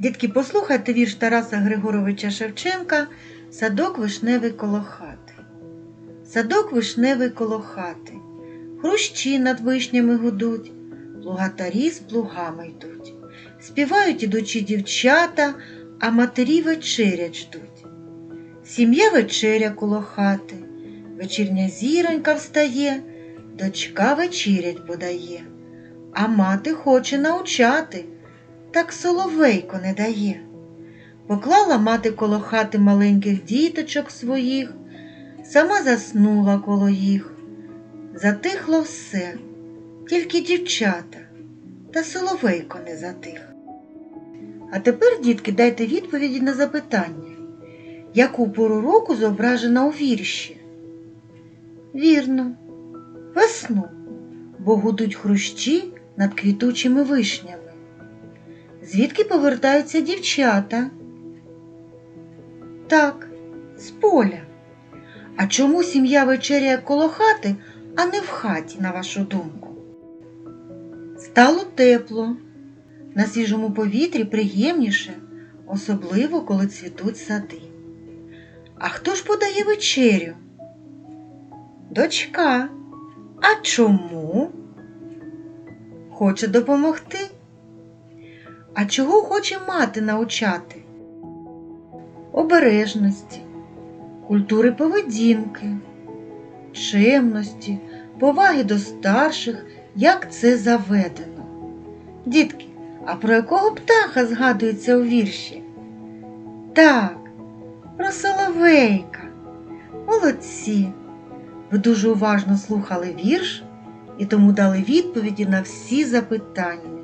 Дітки, послухайте вірш Тараса Григоровича Шевченка Садок вишневий коло хати. Садок вишневий коло хати, хрущі над вишнями гудуть, плугатарі з плугами йдуть. Співають ідучі дівчата, а матері вечерять ждуть. Сім'я вечеря коло хати, вечірня зіронька встає, дочка вечерять подає, а мати хоче навчати, так соловейко не дає. Поклала мати коло хати маленьких діточок своїх, сама заснула коло їх. Затихло все, тільки дівчата, та соловейко не затих. А тепер, дітки, дайте відповіді на запитання, яку пору року зображена у вірші? Вірно, весну, бо гудуть хрущі над квітучими вишнями. Звідки повертаються дівчата? Так, з поля. А чому сім'я вечеряє коло хати, а не в хаті, на вашу думку? Стало тепло. На свіжому повітрі приємніше, особливо коли цвітуть сади. А хто ж подає вечерю? Дочка. А чому? Хоче допомогти? Чого хоче мати навчати? Обережності, культури поведінки, чемності, поваги до старших, як це заведено. Дітки, а про якого птаха згадується у вірші? Так, про соловейка. Молодці. Ви дуже уважно слухали вірш і тому дали відповіді на всі запитання.